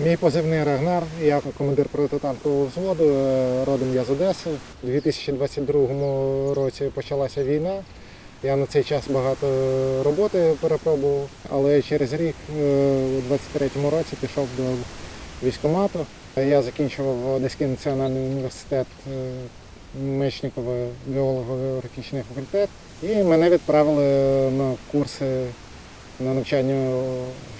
Мій позивний Рагнар, я командир протитанкового взводу, е, родом я з Одеси. У 2022 році почалася війна. Я на цей час багато роботи перепробував, але через рік, е, у 23-му році, пішов до військкомату. Я закінчував Одеський національний університет е, Мечникова біолого-географічний факультет, і мене відправили на курси на навчання,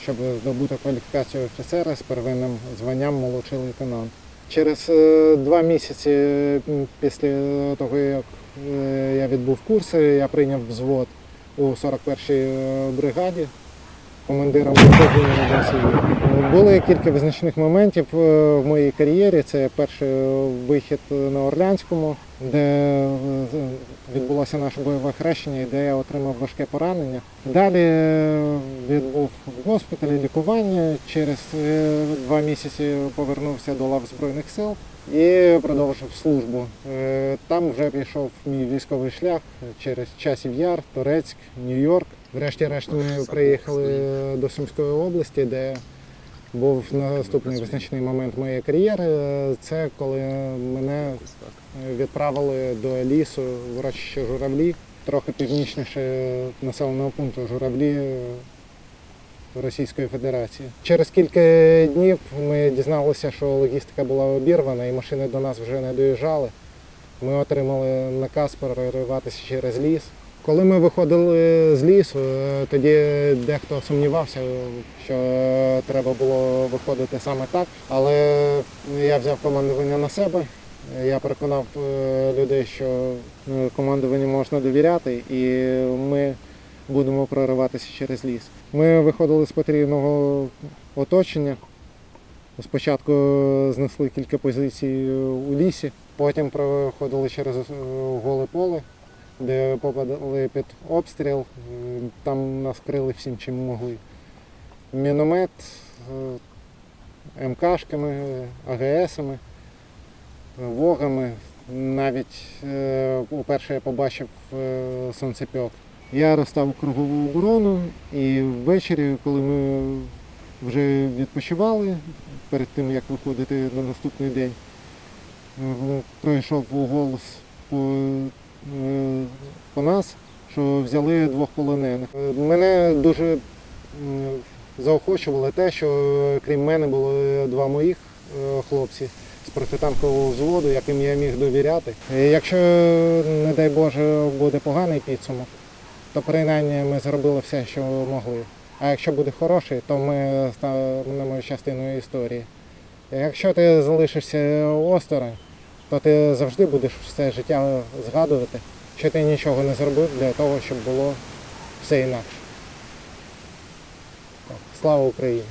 щоб здобути кваліфікацію офіцера з первинним званням молодший лейтенант. Через е, два місяці після того, як е, я відбув курси, я прийняв взвод у 41-й бригаді командиром Росії. Були кілька визначних моментів е, в моїй кар'єрі. Це перший вихід на Орлянському, де е, відбулося наше бойове хрещення, і де я отримав важке поранення. Далі е, відбув в госпіталі лікування. Через е, два місяці повернувся до лав Збройних сил і продовжив службу. Там вже пішов мій військовий шлях через Часів Яр, Торецьк, Нью-Йорк. Врешті-решт ми приїхали до Сумської області, де був наступний визначний момент моєї кар'єри. Це коли мене відправили до лісу в урочище Журавлі, трохи північніше населеного пункту Журавлі Російської Федерації. Через кілька днів ми дізналися, що логістика була обірвана і машини до нас вже не доїжджали. Ми отримали наказ перериватися через ліс. Коли ми виходили з лісу, е, тоді дехто сумнівався, що треба було виходити саме так. Але я взяв командування на себе. Я переконав е, людей, що е, командуванню можна довіряти, і ми будемо прориватися через ліс. Ми виходили з потрібного оточення. Спочатку знесли кілька позицій у лісі, потім проходили через голе поле, де попадали під обстріл. Там нас крили всім, чим могли. Міномет е, МКшками, АГСами, вогами. Навіть е, уперше я побачив е, сонцепьок. Я розстав кругову оборону і ввечері, коли ми вже відпочивали перед тим, як виходити на наступний день, пройшов голос по, по нас, що взяли двох полонених. Мене дуже заохочувало те, що крім мене було два моїх е, хлопці з протитанкового взводу, яким я міг довіряти. Е, Якщо, не дай Боже, буде поганий підсумок, то принаймні ми зробили все, що могли. А якщо буде хороший, то ми станемо частиною історії. Якщо ти залишишся осторонь, то ти завжди будеш все життя згадувати, що ти нічого не зробив для того, щоб було все інакше. Слава Україні!